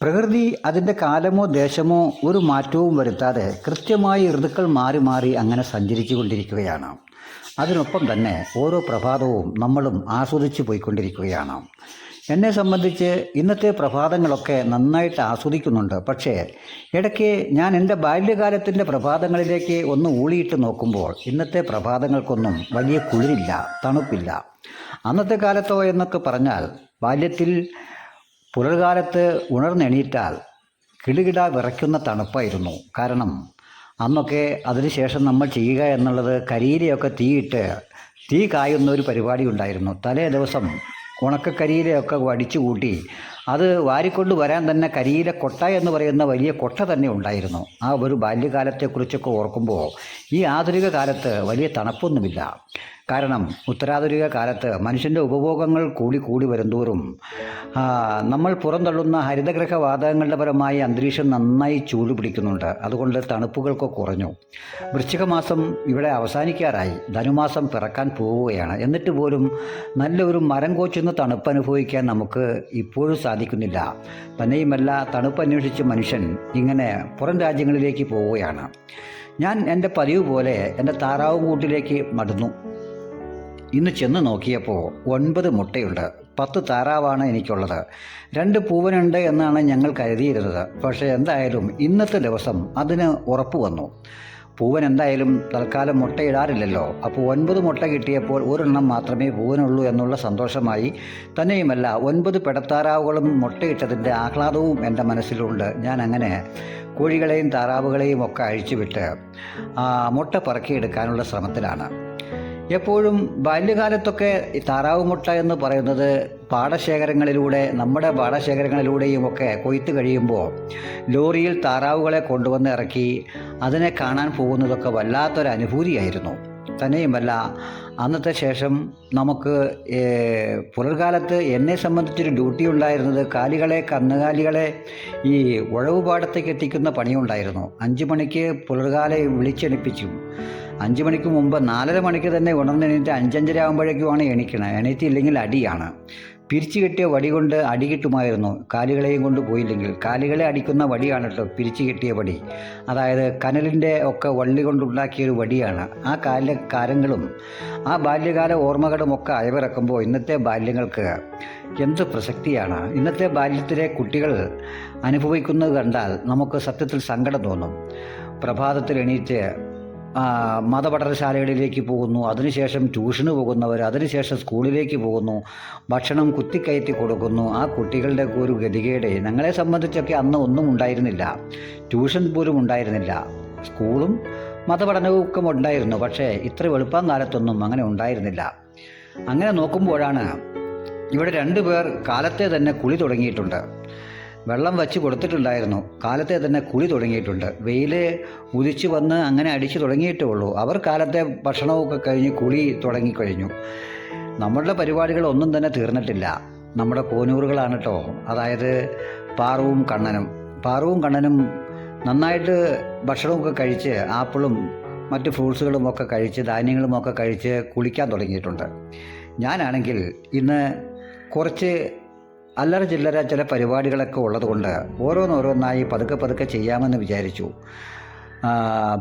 പ്രകൃതി അതിന്റെ കാലമോ ദേശമോ ഒരു മാറ്റവും വരുത്താതെ കൃത്യമായി ഋതുക്കൾ മാറി മാറി അങ്ങനെ സഞ്ചരിച്ചു കൊണ്ടിരിക്കുകയാണ് അതിനൊപ്പം തന്നെ ഓരോ പ്രഭാതവും നമ്മളും ആസ്വദിച്ചു പോയിക്കൊണ്ടിരിക്കുകയാണ്. എന്നെ സംബന്ധിച്ച് ഇന്നത്തെ പ്രഭാതങ്ങളൊക്കെ നന്നായിട്ട് ആസ്വദിക്കുന്നുണ്ട്. പക്ഷേ ഇടയ്ക്ക് ഞാൻ എന്റെ ബാല്യകാലത്തിന്റെ പ്രഭാതങ്ങളിലേക്ക് ഒന്ന് ഊളിയിട്ട് നോക്കുമ്പോൾ ഇന്നത്തെ പ്രഭാതങ്ങൾക്കൊന്നും വലിയ കുളിരില്ല തണുപ്പില്ല. അന്നത്തെ കാലത്തോ എന്നൊക്കെ പറഞ്ഞാൽ ബാല്യത്തിൽ പുലർകാലത്ത് ഉണർന്നെണീറ്റാൽ കിടുകിട വിറയ്ക്കുന്ന തണുപ്പായിരുന്നു. കാരണം അന്നൊക്കെ അതിനുശേഷം നമ്മൾ ചെയ്യുക എന്നുള്ളത് കരിയിലയൊക്കെ തീയിട്ട് തീ കായുന്ന ഒരു പരിപാടി ഉണ്ടായിരുന്നു. തലേ ദിവസം ഉണക്കക്കരിയിലയൊക്കെ വടിച്ചു കൂട്ടി അത് വാരിക്കൊണ്ട് വരാൻ തന്നെ കരിയില കൊട്ട എന്ന് പറയുന്ന വലിയ കൊട്ട തന്നെ ഉണ്ടായിരുന്നു. ആ ഒരു ബാല്യകാലത്തെക്കുറിച്ചൊക്കെ ഓർക്കുമ്പോൾ ഈ ആധുനിക കാലത്ത് വലിയ തണുപ്പൊന്നുമില്ല. കാരണം ഉത്തരാധുനിക കാലത്ത് മനുഷ്യന്റെ ഉപഭോഗങ്ങൾ കൂടി കൂടി വരുംതോറും നമ്മൾ പുറന്തള്ളുന്ന ഹരിതഗ്രഹ വാതകങ്ങളുടെ പരമായി അന്തരീക്ഷം നന്നായി ചൂട് പിടിക്കുന്നുണ്ട് അതുകൊണ്ട് തണുപ്പുകൾക്ക് കുറഞ്ഞു. വൃശ്ചികമാസം ഇവിടെ അവസാനിക്കാറായി. ധനുമാസം പിറക്കാൻ പോവുകയാണ്. എന്നിട്ട് പോലും നല്ലൊരു മരം കോച്ചുന്ന തണുപ്പ് അനുഭവിക്കാൻ നമുക്ക് ഇപ്പോഴും സാധിക്കുന്നില്ല. തന്നെയുമല്ല തണുപ്പ് അന്വേഷിച്ച് മനുഷ്യൻ ഇങ്ങനെ പുറം രാജ്യങ്ങളിലേക്ക് പോവുകയാണ്. ഞാൻ എന്റെ പതിവ് പോലെ എന്റെ താറാവ് കൂട്ടിലേക്ക് മടന്നു ഇന്ന് ചെന്ന് നോക്കിയപ്പോൾ ഒൻപത് മുട്ടയുണ്ട്. പത്ത് താറാവാണ് എനിക്കുള്ളത്. രണ്ട് പൂവനുണ്ട് എന്നാണ് ഞങ്ങൾ കരുതിയിരുന്നത്. പക്ഷേ എന്തായാലും ഇന്നത്തെ ദിവസം അതിന് ഉറപ്പ് വന്നു. പൂവൻ എന്തായാലും തൽക്കാലം മുട്ടയിടാറില്ലല്ലോ. അപ്പോൾ ഒൻപത് മുട്ട കിട്ടിയപ്പോൾ ഒരെണ്ണം മാത്രമേ പൂവനുള്ളൂ എന്നുള്ള സന്തോഷമായി. തന്നെയുമല്ല ഒൻപത് പെടത്താറാവുകളും മുട്ടയിട്ടതിന്റെ ആഹ്ലാദവും എന്റെ മനസ്സിലുണ്ട്. ഞാൻ അങ്ങനെ കോഴികളെയും താറാവുകളെയും ഒക്കെ അഴിച്ചുവിട്ട് മുട്ട പറക്കിയെടുക്കാനുള്ള ശ്രമത്തിലാണ്. എപ്പോഴും ബാല്യകാലത്തൊക്കെ താറാവ് മുട്ട എന്ന് പറയുന്നത് പാടശേഖരങ്ങളിലൂടെ നമ്മുടെ പാടശേഖരങ്ങളിലൂടെയും ഒക്കെ കൊയ്ത്ത് കഴിയുമ്പോൾ ലോറിയിൽ താറാവുകളെ കൊണ്ടുവന്ന് ഇറക്കി അതിനെ കാണാൻ പോകുന്നതൊക്കെ വല്ലാത്തൊരു അനുഭൂതിയായിരുന്നു. തന്നെയുമല്ല അന്നത്തെ ശേഷം നമുക്ക് പുലർകാലത്ത് എന്നെ സംബന്ധിച്ചൊരു ഡ്യൂട്ടി ഉണ്ടായിരുന്നത് കാലികളെ കന്നുകാലികളെ ഈ ഉഴവുപാടത്തേക്ക് എത്തിക്കുന്ന പണിയുണ്ടായിരുന്നു. അഞ്ച് മണിക്ക് പുലർകാലെ വിളിച്ചെണിപ്പിച്ചു. അഞ്ച് മണിക്ക് മുമ്പ് നാലര മണിക്ക് തന്നെ ഉണർന്നെണീറ്റ് അഞ്ചഞ്ചര ആകുമ്പോഴേക്കുമാണ് എണീക്കണത് എണീറ്റില്ലെങ്കിൽ അടിയാണ്. പിരിച്ചു കെട്ടിയ വടി കൊണ്ട് അടി കിട്ടുമായിരുന്നു. കാലുകളെയും കൊണ്ട് പോയില്ലെങ്കിൽ. കാലുകളെ അടിക്കുന്ന വടിയാണ് കേട്ടോ പിരിച്ചു കെട്ടിയ വടി. അതായത് കനലിന്റെ ഒക്കെ വള്ളി കൊണ്ടുണ്ടാക്കിയൊരു വടിയാണ്. ആ കാല കാലങ്ങളും ആ ബാല്യകാല ഓർമ്മകളും ഒക്കെ അയവിറക്കുമ്പോൾ ഇന്നത്തെ ബാല്യങ്ങൾക്ക് എന്ത് പ്രസക്തിയാണ്? ഇന്നത്തെ ബാല്യത്തിലെ കുട്ടികൾ അനുഭവിക്കുന്നത് കണ്ടാൽ നമുക്ക് സത്യത്തിൽ സങ്കടം തോന്നും. പ്രഭാതത്തിൽ എണീറ്റ് മതപഠനശാലകളിലേക്ക് പോകുന്നു. അതിനുശേഷം ട്യൂഷന് പോകുന്നവർ അതിനുശേഷം സ്കൂളിലേക്ക് പോകുന്നു. ഭക്ഷണം കുത്തിക്കയറ്റി കൊടുക്കുന്നു. ആ കുട്ടികളുടെ ഒരു ഗതികേട്. ഞങ്ങളെ സംബന്ധിച്ചൊക്കെ അന്ന് ഒന്നും ഉണ്ടായിരുന്നില്ല. ട്യൂഷൻ പോലും ഉണ്ടായിരുന്നില്ല. സ്കൂളും മതപഠനവും ഒക്കെ ഉണ്ടായിരുന്നു. പക്ഷേ ഇത്ര വെളുപ്പം കാലത്തൊന്നും അങ്ങനെ ഉണ്ടായിരുന്നില്ല. അങ്ങനെ നോക്കുമ്പോഴാണ് ഇവിടെ രണ്ടു പേർ കാലത്തെ തന്നെ കുളി തുടങ്ങിയിട്ടുണ്ട്. വെള്ളം വച്ച് കൊടുത്തിട്ടുണ്ടായിരുന്നു. കാലത്തെ തന്നെ കുളി തുടങ്ങിയിട്ടുണ്ട്. വെയിൽ ഉദിച്ചു വന്ന് അങ്ങനെ അടിച്ചു തുടങ്ങിയിട്ടേ ഉള്ളൂ. അവർ കാലത്തെ ഭക്ഷണമൊക്കെ കഴിഞ്ഞ് കുളി തുടങ്ങിക്കഴിഞ്ഞു. നമ്മളുടെ പരിപാടികൾ ഒന്നും തന്നെ തീർന്നിട്ടില്ല. നമ്മുടെ കോനൂറുകളാണ് കേട്ടോ അതായത് പാറുവും കണ്ണനും. പാറുവും കണ്ണനും നന്നായിട്ട് ഭക്ഷണമൊക്കെ കഴിച്ച് ആപ്പിളും മറ്റ് ഫ്രൂട്ട്സുകളും ഒക്കെ കഴിച്ച് ധാന്യങ്ങളും ഒക്കെ കഴിച്ച് കുളിക്കാൻ തുടങ്ങിയിട്ടുണ്ട്. ഞാനാണെങ്കിൽ ഇന്ന് കുറച്ച് അല്ലറ ചില്ലറ ചില പരിപാടികളൊക്കെ ഉള്ളതുകൊണ്ട് ഓരോന്നോരോന്നായി പതുക്കെ പതുക്കെ ചെയ്യാമെന്ന് വിചാരിച്ചു.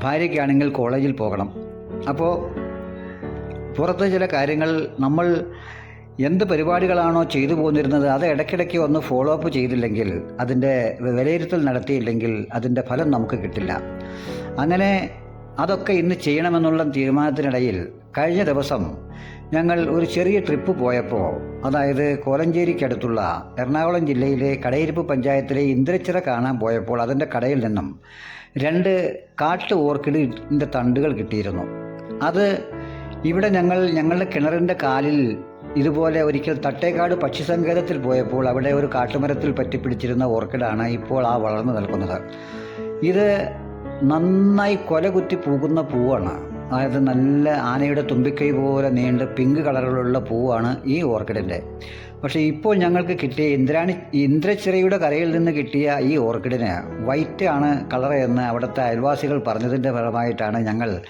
ഭാര്യയ്ക്കാണെങ്കിൽ കോളേജിൽ പോകണം. അപ്പോൾ പുറത്ത് ചില കാര്യങ്ങൾ നമ്മൾ എന്ത് പരിപാടികളാണോ ചെയ്തു പോന്നിരുന്നത് അത് ഇടയ്ക്കിടയ്ക്ക് ഒന്ന് ഫോളോ അപ്പ് ചെയ്തില്ലെങ്കിൽ അതിന്റെ വിലയിരുത്തൽ നടത്തിയില്ലെങ്കിൽ അതിന്റെ ഫലം നമുക്ക് കിട്ടില്ല. അങ്ങനെ അതൊക്കെ ഇന്ന് ചെയ്യണമെന്നുള്ള തീരുമാനത്തിനിടയിൽ കഴിഞ്ഞ ദിവസം ഞങ്ങൾ ഒരു ചെറിയ ട്രിപ്പ് പോയപ്പോൾ അതായത് കോലഞ്ചേരിക്കടുത്തുള്ള എറണാകുളം ജില്ലയിലെ കടയിരിപ്പ് പഞ്ചായത്തിലെ ഇന്ദ്രച്ചിറ കാണാൻ പോയപ്പോൾ അതിന്റെ കടയിൽ നിന്നും രണ്ട് കാട്ട് ഓർക്കിഡിന്റെ തണ്ടുകൾ കിട്ടിയിരുന്നു. അത് ഇവിടെ ഞങ്ങൾ ഞങ്ങളുടെ കിണറിന്റെ കാലിൽ ഇതുപോലെ ഒരിക്കൽ തട്ടേക്കാട് പക്ഷിസങ്കേതത്തിൽ പോയപ്പോൾ അവിടെ ഒരു കാട്ടുമരത്തിൽ പറ്റിപ്പിടിച്ചിരുന്ന ഓർക്കിഡാണ് ഇപ്പോൾ ആ വളർന്നു നിൽക്കുന്നത്. ഇത് നന്നായി കൊല കുത്തി പൂക്കുന്ന പൂവാണ്. അതായത് നല്ല ആനയുടെ തുമ്പിക്കൈ പോലെ നീണ്ട പിങ്ക് കളറിലുള്ള പൂവാണ് ഈ ഓർക്കിഡിന്റെ പക്ഷേ ഇപ്പോൾ ഞങ്ങൾക്ക് കിട്ടിയ ഇന്ദ്രാണി ഇന്ദ്രച്ചിറയുടെ കരയിൽ നിന്ന് കിട്ടിയ ഈ ഓർക്കിഡിന് വൈറ്റ് ആണ് കളർ എന്ന് അവിടുത്തെ അയൽവാസികൾ പറഞ്ഞതിന്റെ ഫലമായിട്ടാണ് ഞങ്ങൾ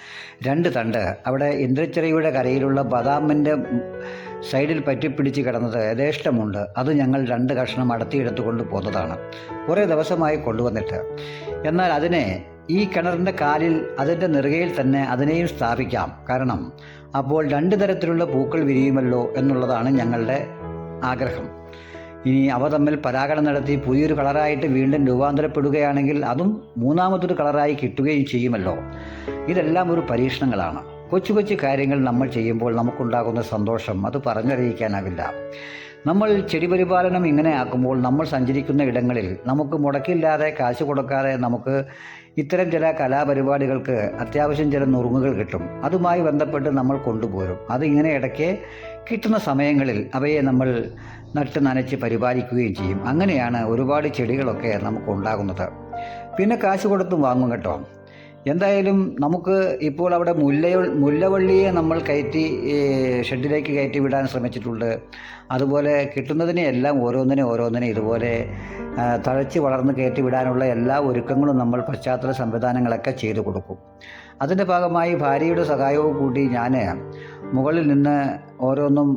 രണ്ട് തണ്ട് അവിടെ ഇന്ദ്രച്ചിറയുടെ കരയിലുള്ള ബദാമിന്റെ സൈഡിൽ പറ്റിപ്പിടിച്ച് കിടന്നത് യഥേഷ്ടമുണ്ട്. അത് ഞങ്ങൾ രണ്ട് കഷ്ണം അടത്തിയെടുത്തുകൊണ്ട് പോന്നതാണ്. കുറേ ദിവസമായി കൊണ്ടുവന്നിട്ട്. എന്നാൽ അതിനെ ഈ കിണറിന്റെ കാലിൽ അതിന്റെ നെറുകയിൽ തന്നെ അതിനെയും സ്ഥാപിക്കാം. കാരണം അപ്പോൾ രണ്ട് തരത്തിലുള്ള പൂക്കൾ വിരിയുമല്ലോ എന്നുള്ളതാണ് ഞങ്ങളുടെ ആഗ്രഹം. ഇനി അവ തമ്മിൽ പരാഗണം നടത്തി പുതിയൊരു കളറായിട്ട് വീണ്ടും രൂപാന്തരപ്പെടുകയാണെങ്കിൽ അതും മൂന്നാമതൊരു കളറായി കിട്ടുകയും ചെയ്യുമല്ലോ. ഇതെല്ലാം ഒരു പരീക്ഷണങ്ങളാണ്. കൊച്ചു കൊച്ചു കാര്യങ്ങൾ നമ്മൾ ചെയ്യുമ്പോൾ നമുക്കുണ്ടാകുന്ന സന്തോഷം അത് പറഞ്ഞറിയിക്കാനാവില്ല. നമ്മൾ ചെടി പരിപാലനം ഇങ്ങനെ ആക്കുമ്പോൾ നമ്മൾ സഞ്ചരിക്കുന്ന ഇടങ്ങളിൽ നമുക്ക് മുടക്കില്ലാതെ കാശ് കൊടുക്കാതെ നമുക്ക് ഇത്തരം ചില കലാപരിപാടികൾക്ക് അത്യാവശ്യം ചില നുറുങ്ങുകൾ കിട്ടും. അതുമായി ബന്ധപ്പെട്ട് നമ്മൾ കൊണ്ടുപോരും. അത് ഇങ്ങനെ ഇടയ്ക്ക് കിട്ടുന്ന സമയങ്ങളിൽ അവയെ നമ്മൾ നട്ട് നനച്ച് പരിപാലിക്കുകയും ചെയ്യും. അങ്ങനെയാണ് ഒരുപാട് ചെടികളൊക്കെ നമുക്ക് ഉണ്ടാകുന്നത്. പിന്നെ കാശ് കൊടുത്തും വാങ്ങും കേട്ടോ. എന്തായാലും നമുക്ക് ഇപ്പോൾ അവിടെ മുല്ല മുല്ലവള്ളിയെ നമ്മൾ കയറ്റി ഷെഡിലേക്ക് കയറ്റി വിടാൻ ശ്രമിച്ചിട്ടുണ്ട്. അതുപോലെ കിട്ടുന്നതിനെ എല്ലാം ഓരോന്നിനെ ഓരോന്നിനെ ഇതുപോലെ തഴച്ച് വളർന്ന് കയറ്റി വിടാനുള്ള എല്ലാ ഒരുക്കങ്ങളും നമ്മൾ പശ്ചാത്തല സംവിധാനങ്ങളൊക്കെ ചെയ്തു കൊടുക്കും. അതിന്റെ ഭാഗമായി ഭാര്യയുടെ സഹായവും കൂടി ഞാൻ മുകളിൽ നിന്ന് ഓരോന്നും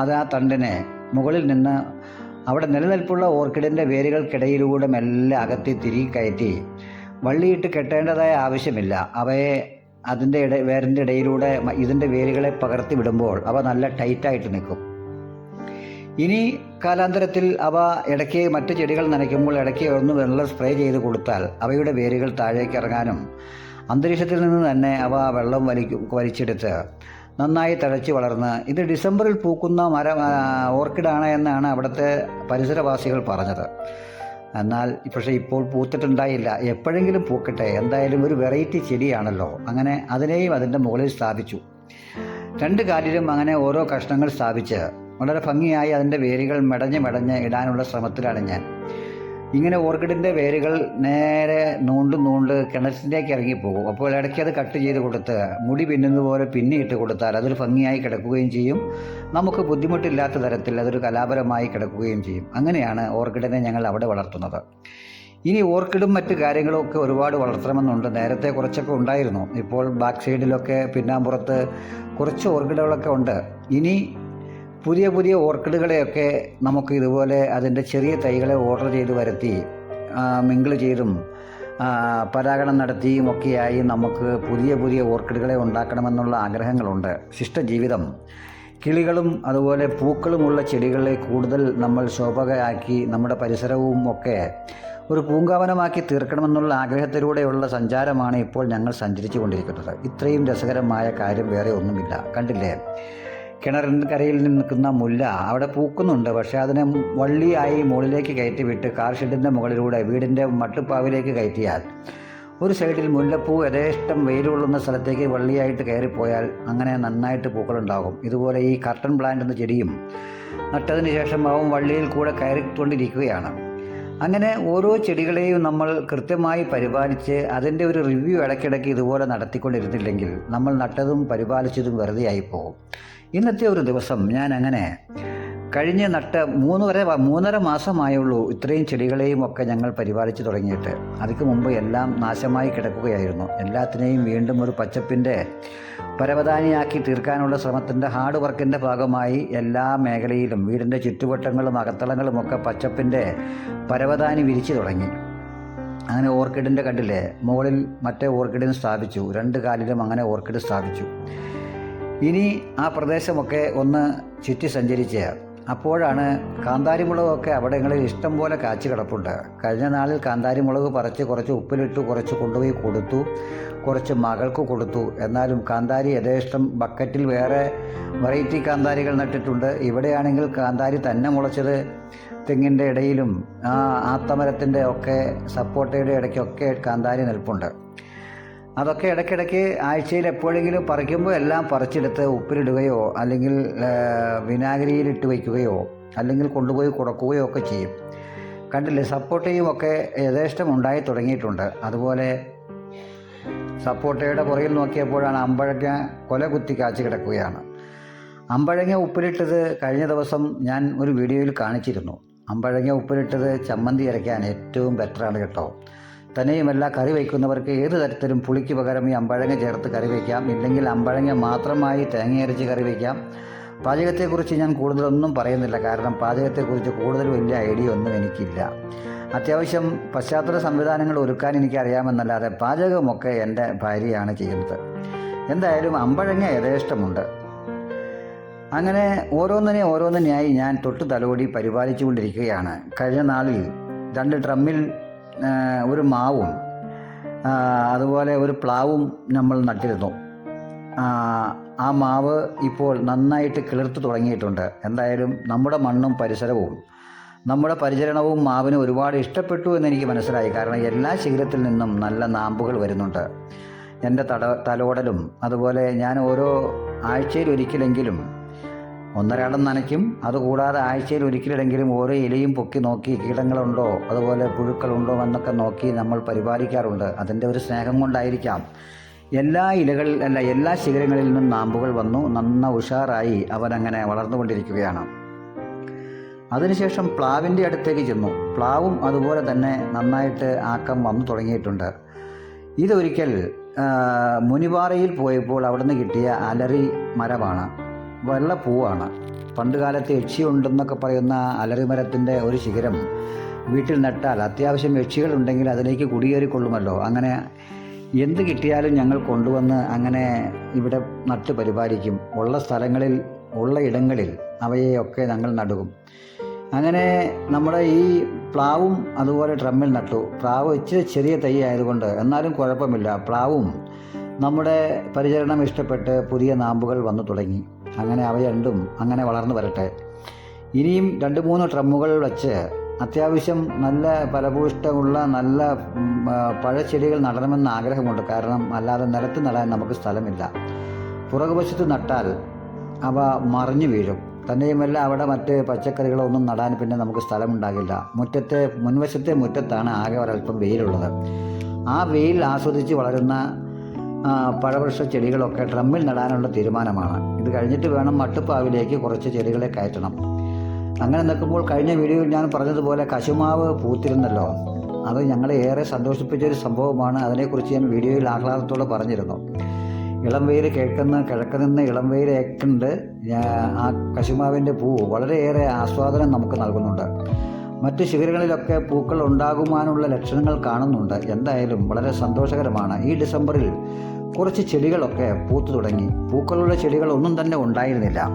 അത് ആ തണ്ടിനെ മുകളിൽ നിന്ന് അവിടെ നിലനിൽപ്പുള്ള ഓർക്കിഡിന്റെ വേരുകൾക്കിടയിലൂടെ മെല്ലെ അകത്തി തിരികെ കയറ്റി വള്ളിയിട്ട് കെട്ടേണ്ടതായ ആവശ്യമില്ല. അവയെ അതിന്റെ ഇട വേരിന്റെ ഇടയിലൂടെ ഇതിന്റെ വേരുകളെ പകർത്തി വിടുമ്പോൾ അവ നല്ല ടൈറ്റായിട്ട് നിൽക്കും. ഇനി കാലാന്തരത്തിൽ അവ ഇടയ്ക്ക് മറ്റ് ചെടികൾ നനയ്ക്കുമ്പോൾ ഇടയ്ക്ക് ഒന്ന് വെള്ളം സ്പ്രേ ചെയ്ത് കൊടുത്താൽ അവയുടെ വേരുകൾ താഴേക്ക് ഇറങ്ങാനും അന്തരീക്ഷത്തിൽ നിന്ന് തന്നെ അവ വെള്ളം വലിക്കും വലിച്ചെടുത്ത് നന്നായി തഴച്ച് വളർന്ന് ഇത് ഡിസംബറിൽ പൂക്കുന്ന മര ഓർക്കിഡാണ് എന്നാണ് അവിടുത്തെ പരിസരവാസികൾ പറഞ്ഞത്. എന്നാൽ പക്ഷേ ഇപ്പോൾ പൂത്തിട്ടുണ്ടായില്ല. എപ്പോഴെങ്കിലും പൂക്കട്ടെ. എന്തായാലും ഒരു വെറൈറ്റി ചെടിയാണല്ലോ. അങ്ങനെ അതിനെയും അതിന്റെ മുകളിൽ സ്ഥാപിച്ചു. രണ്ട് കാലിലും അങ്ങനെ ഓരോ കഷ്ണങ്ങൾ സ്ഥാപിച്ച് വളരെ ഭംഗിയായി അതിന്റെ വേരുകൾ മെടഞ്ഞ് മെടഞ്ഞ് ഇടാനുള്ള ശ്രമത്തിലാണ് ഞാൻ. ഇങ്ങനെ ഓർക്കിഡിന്റെ വേരുകൾ നേരെ നൂണ്ട് നൂണ്ട് കിണറ്റിലേക്ക് ഇറങ്ങിപ്പോകും. അപ്പോൾ ഇടയ്ക്ക് അത് കട്ട് ചെയ്ത് കൊടുത്ത് മുടി പിന്നുന്നത് പോലെ പിന്നിയിട്ട് കൊടുത്താൽ അതൊരു ഭംഗിയായി കിടക്കുകയും ചെയ്യും. നമുക്ക് ബുദ്ധിമുട്ടില്ലാത്ത തരത്തിൽ അതൊരു കലാപരമായി കിടക്കുകയും ചെയ്യും. അങ്ങനെയാണ് ഓർക്കിഡിനെ ഞങ്ങൾ അവിടെ വളർത്തുന്നത്. ഇനി ഓർക്കിഡും മറ്റു കാര്യങ്ങളും ഒക്കെ ഒരുപാട് വളർത്തണമെന്നുണ്ട്. നേരത്തെ കുറച്ചൊക്കെ ഉണ്ടായിരുന്നു. ഇപ്പോൾ ബാക്ക് സൈഡിലൊക്കെ പിന്നാമ്പുറത്ത് കുറച്ച് ഓർക്കിഡുകളൊക്കെ ഉണ്ട്. ഇനി പുതിയ പുതിയ ഓർക്കിഡുകളെയൊക്കെ നമുക്ക് ഇതുപോലെ അതിന്റെ ചെറിയ തൈകളെ ഓർഡർ ചെയ്ത് വരുത്തി മിങ്കിൾ ചെയ്തും പരാഗണം നടത്തിയും ഒക്കെയായി നമുക്ക് പുതിയ പുതിയ ഓർക്കിഡുകളെ ഉണ്ടാക്കണമെന്നുള്ള ആഗ്രഹങ്ങളുണ്ട്. ശിഷ്ടജീവിതം. കിളികളും അതുപോലെ പൂക്കളുമുള്ള ചെടികളെ കൂടുതൽ നമ്മൾ ശോഭകയാക്കി നമ്മുടെ പരിസരവും ഒക്കെ ഒരു പൂങ്കാവനമാക്കി തീർക്കണമെന്നുള്ള ആഗ്രഹത്തിലൂടെയുള്ള സഞ്ചാരമാണ് ഇപ്പോൾ ഞങ്ങൾ സഞ്ചരിച്ചു കൊണ്ടിരിക്കുന്നത് ഇത്രയും രസകരമായ കാര്യം വേറെ ഒന്നുമില്ല. കണ്ടില്ലേ? കിണറിന്റെ കരയിൽ നിൽക്കുന്ന മുല്ല അവിടെ പൂക്കുന്നുണ്ട്. പക്ഷേ അതിനെ വള്ളിയായി മുകളിലേക്ക് കയറ്റി വിട്ട് കാർ ഷെഡിന്റെ മുകളിലൂടെ വീടിന്റെ മട്ടുപ്പാവിലേക്ക് കയറ്റിയാൽ ഒരു സൈഡിൽ മുല്ലപ്പൂ യഥേഷ്ടം വെയിൽ കൊള്ളുന്ന സ്ഥലത്തേക്ക് വള്ളിയായിട്ട് കയറിപ്പോയാൽ അങ്ങനെ നന്നായിട്ട് പൂക്കളുണ്ടാകും. ഇതുപോലെ ഈ കർട്ടൻ പ്ലാന്റ് എന്ന ചെടിയും നട്ടതിന് ശേഷം അവൻ വള്ളിയിൽ കൂടെ കയറിക്കൊണ്ടിരിക്കുകയാണ്. അങ്ങനെ ഓരോ ചെടികളെയും നമ്മൾ കൃത്യമായി പരിപാലിച്ച് അതിന്റെ ഒരു റിവ്യൂ ഇടയ്ക്കിടയ്ക്ക് ഇതുപോലെ നടത്തിക്കൊണ്ടിരുന്നില്ലെങ്കിൽ നമ്മൾ നട്ടതും പരിപാലിച്ചതും വെറുതെയായി പോകും. ഇന്നത്തെ ഒരു ദിവസം ഞാൻ അങ്ങനെ കഴിഞ്ഞ നട്ട് മൂന്ന് വരെ മൂന്നര മാസമായുള്ളൂ ഇത്രയും ചെടികളെയും ഒക്കെ ഞങ്ങൾ പരിപാലിച്ചു തുടങ്ങിയിട്ട്. അതിക്ക് മുമ്പ് എല്ലാം നാശമായി കിടക്കുകയായിരുന്നു. എല്ലാത്തിനെയും വീണ്ടും ഒരു പച്ചപ്പിന്റെ പരവതാനിയാക്കി തീർക്കാനുള്ള ശ്രമത്തിന്റെ ഹാർഡ് വർക്കിന്റെ ഭാഗമായി എല്ലാ മേഖലയിലും വീടിന്റെ ചുറ്റുവട്ടങ്ങളും അകത്തളങ്ങളും ഒക്കെ പച്ചപ്പിന്റെ പരവതാനി വിരിച്ചു തുടങ്ങി. അങ്ങനെ ഓർക്കിഡിന്റെ കണ്ടില്ലേ? മുകളിൽ മറ്റേ ഓർക്കിഡിന് സ്ഥാപിച്ചു. രണ്ട് കാലിലും അങ്ങനെ ഓർക്കിഡ് സ്ഥാപിച്ചു. ഇനി ആ പ്രദേശമൊക്കെ ഒന്ന് ചുറ്റി സഞ്ചരിച്ച് അപ്പോഴാണ് കാന്താരിമുളകൊക്കെ അവിടങ്ങളിൽ ഇഷ്ടം പോലെ കാച്ചു കിടപ്പുണ്ട്. കഴിഞ്ഞ നാളിൽ കാന്താരിമുളക് പറിച്ച് കുറച്ച് ഉപ്പിലിട്ട് കുറച്ച് കൊണ്ടുപോയി കൊടുത്തു കുറച്ച് മകൾക്ക് കൊടുത്തു. എന്നാലും കാന്താരി യഥേഷ്ടം ബക്കറ്റിൽ വേറെ വെറൈറ്റി കാന്താരികൾ നട്ടിട്ടുണ്ട്. ഇവിടെയാണെങ്കിൽ കാന്താരി തന്നെ മുളച്ചത് തെങ്ങിന്റെ ഇടയിലും ആ ആത്തമരത്തിന്റെ ഒക്കെ സപ്പോർട്ടയുടെ ഇടയ്ക്കൊക്കെ കാന്താരി നിൽപ്പുണ്ട്. അതൊക്കെ ഇടയ്ക്കിടയ്ക്ക് ആഴ്ചയിൽ എപ്പോഴെങ്കിലും പറിക്കുമ്പോൾ എല്ലാം പറിച്ചെടുത്ത് ഉപ്പിലിടുകയോ അല്ലെങ്കിൽ വിനാഗിരിയിലിട്ട് വയ്ക്കുകയോ അല്ലെങ്കിൽ കൊണ്ടുപോയി കുടക്കുകയോ ഒക്കെ ചെയ്യും. കണ്ടില്ലേ സപ്പോർട്ടയും ഒക്കെ യഥേഷ്ടം ഉണ്ടായി തുടങ്ങിയിട്ടുണ്ട്. അതുപോലെ സപ്പോർട്ടയുടെ പുറകിൽ നോക്കിയപ്പോഴാണ് അമ്പഴങ്ങ കൊല കുത്തി കാച്ചു കിടക്കുകയാണ്. അമ്പഴങ്ങ ഉപ്പിലിട്ടത് കഴിഞ്ഞ ദിവസം ഞാൻ ഒരു വീഡിയോയിൽ കാണിച്ചിരുന്നു. അമ്പഴങ്ങ ഉപ്പിലിട്ടത് ചമ്മന്തി അരയ്ക്കാൻ ഏറ്റവും ബെറ്ററാണ് കേട്ടോ. തന്നെയുമല്ല കറി വയ്ക്കുന്നവർക്ക് ഏത് തരത്തിലും പുളിക്ക് പകരം ഈ അമ്പഴങ്ങ ചേർത്ത് കറി വയ്ക്കാം. ഇല്ലെങ്കിൽ അമ്പഴങ്ങ മാത്രമായി തേങ്ങയരച്ച് കറി വയ്ക്കാം. പാചകത്തെക്കുറിച്ച് ഞാൻ കൂടുതലൊന്നും പറയുന്നില്ല. കാരണം പാചകത്തെക്കുറിച്ച് കൂടുതൽ വലിയ ഐഡിയ ഒന്നും എനിക്കില്ല. അത്യാവശ്യം പശ്ചാത്തല സംവിധാനങ്ങൾ ഒരുക്കാൻ എനിക്കറിയാമെന്നല്ലാതെ പാചകമൊക്കെ എന്റെ ഭാര്യയാണ് ചെയ്യുന്നത്. എന്തായാലും അമ്പഴങ്ങ യഥേഷ്ടമുണ്ട്. അങ്ങനെ ഓരോന്നിനെ ഓരോന്നിനെയായി ഞാൻ തൊട്ട് തലോടി പരിപാലിച്ചുകൊണ്ടിരിക്കുകയാണ്. കഴിഞ്ഞ നാളിൽ രണ്ട് ഡ്രമ്മിൽ ഒരു മാവും അതുപോലെ ഒരു പ്ലാവും നമ്മൾ നട്ടിരുന്നു. ആ, മാവ് ഇപ്പോൾ നന്നായിട്ട് കിളിർത്ത് തുടങ്ങിയിട്ടുണ്ട്. എന്തായാലും നമ്മുടെ മണ്ണും പരിസരവും നമ്മുടെ പരിചരണവും മാവിന് ഒരുപാട് ഇഷ്ടപ്പെട്ടു എന്ന് എനിക്ക് മനസ്സിലായി. കാരണം എല്ലാ ശിഖരത്തിൽ നിന്നും നല്ല നാമ്പുകൾ വരുന്നുണ്ട്. എന്റെ തട തലോടലും അതുപോലെ ഞാൻ ഓരോ ആഴ്ചയിൽ ഒരിക്കലെങ്കിലും ഒന്നരാടം നനയ്ക്കും. അതുകൂടാതെ ആഴ്ചയിൽ ഒരിക്കലെങ്കിലും ഓരോ ഇലയും പൊക്കി നോക്കി കീടങ്ങളുണ്ടോ അതുപോലെ പുഴുക്കളുണ്ടോ എന്നൊക്കെ നോക്കി നമ്മൾ പരിപാലിക്കാറുണ്ട്. അതിന്റെ ഒരു സ്നേഹം കൊണ്ടായിരിക്കാം. എല്ലാ ഇലകളിൽ അല്ല എല്ലാ ശിഖരങ്ങളിൽ നിന്നും നാമ്പുകൾ വന്നു. നന്ന ഉഷാറായി അവനങ്ങനെ വളർന്നുകൊണ്ടിരിക്കുകയാണ്. അതിനുശേഷം പ്ലാവിന്റെ അടുത്തേക്ക് ചെന്നു. പ്ലാവും അതുപോലെ തന്നെ നന്നായിട്ട് ആക്കം വന്നു തുടങ്ങിയിട്ടുണ്ട്. ഇതൊരിക്കൽ മുനിപാറയിൽ പോയപ്പോൾ അവിടുന്ന് കിട്ടിയ അലറി മരമാണ്. വെള്ളപ്പൂവാണ് പണ്ട് കാലത്ത് യക്ഷി ഉണ്ടെന്നൊക്കെ പറയുന്ന അലറിമരത്തിന്റെ ഒരു ശിഖരം വീട്ടിൽ നട്ടാൽ അത്യാവശ്യം യക്ഷികൾ ഉണ്ടെങ്കിൽ അതിലേക്ക് കുടിയേറിക്കൊള്ളുമല്ലോ. അങ്ങനെ എന്ത് കിട്ടിയാലും ഞങ്ങൾ കൊണ്ടുവന്ന് അങ്ങനെ ഇവിടെ നട്ട് പരിപാലിക്കും. ഉള്ള സ്ഥലങ്ങളിൽ ഉള്ള ഇടങ്ങളിൽ അവയെയൊക്കെ ഞങ്ങൾ നടുകും അങ്ങനെ നമ്മുടെ ഈ പ്ലാവും അതുപോലെ ഡ്രമ്മിൽ നട്ടു. പ്ലാവ് ഇച്ചിരി ചെറിയ തൈ ആയതുകൊണ്ട് എന്നാലും കുഴപ്പമില്ല. പ്ലാവും നമ്മുടെ പരിചരണം ഇഷ്ടപ്പെട്ട് പുതിയ നാമ്പുകൾ വന്നു തുടങ്ങി. അങ്ങനെ അവ രണ്ടും അങ്ങനെ വളർന്നു വരട്ടെ. ഇനിയും രണ്ട് മൂന്ന് ഡ്രമ്മുകൾ വച്ച് അത്യാവശ്യം നല്ല ഫലഭൂഷ്ടമുള്ള നല്ല പഴച്ചെടികൾ നടണമെന്ന് ആഗ്രഹമുണ്ട്. കാരണം അല്ലാതെ നിലത്ത് നടാൻ നമുക്ക് സ്ഥലമില്ല. പുറകുവശത്ത് നട്ടാൽ അവ മറിഞ്ഞു വീഴും. തന്നെയുമല്ല അവിടെ മറ്റ് പച്ചക്കറികളൊന്നും നടാൻ പിന്നെ നമുക്ക് സ്ഥലമുണ്ടാകില്ല. മുറ്റത്തെ മുൻവശത്തെ മുറ്റത്താണ് ആകെ ഒരൽപ്പം വെയിലുള്ളത്. ആ വെയിൽ ആസ്വദിച്ച് വളരുന്ന പഴവൃക്ഷ ചെടികളൊക്കെ ഡ്രമ്മിൽ നടാനുള്ള തീരുമാനമാണ്. ഇത് കഴിഞ്ഞിട്ട് വേണം മട്ടുപ്പാവിലേക്ക് കുറച്ച് ചെടികളെ കയറ്റണം. അങ്ങനെ നിൽക്കുമ്പോൾ കഴിഞ്ഞ വീഡിയോയിൽ ഞാൻ പറഞ്ഞതുപോലെ കശുമാവ് പൂത്തിരുന്നല്ലോ. അത് ഞങ്ങളെ ഏറെ സന്തോഷിപ്പിച്ചൊരു സംഭവമാണ്. അതിനെക്കുറിച്ച് ഞാൻ വീഡിയോയിൽ ആഹ്ലാദത്തോടെ പറഞ്ഞിരുന്നു. ഇളം വെയിൽ കേൾക്കുന്ന കിഴക്ക് നിന്ന് ഇളം വെയിൽ ഏക്കുണ്ട് ആ കശുമാവിന്റെ പൂവ് വളരെയേറെ ആസ്വാദനം നമുക്ക് നൽകുന്നുണ്ട്. മറ്റ് ശിഖരങ്ങളിലൊക്കെ പൂക്കൾ ഉണ്ടാകുവാനുള്ള ലക്ഷണങ്ങൾ കാണുന്നുണ്ട്. എന്തായാലും വളരെ സന്തോഷകരമാണ്. ഈ ഡിസംബറിൽ കുറച്ച് ചെടികളൊക്കെ പൂത്തു തുടങ്ങി. പൂക്കളുള്ള ചെടികൾ ഒന്നും തന്നെ ഉണ്ടായിരുന്നില്ല.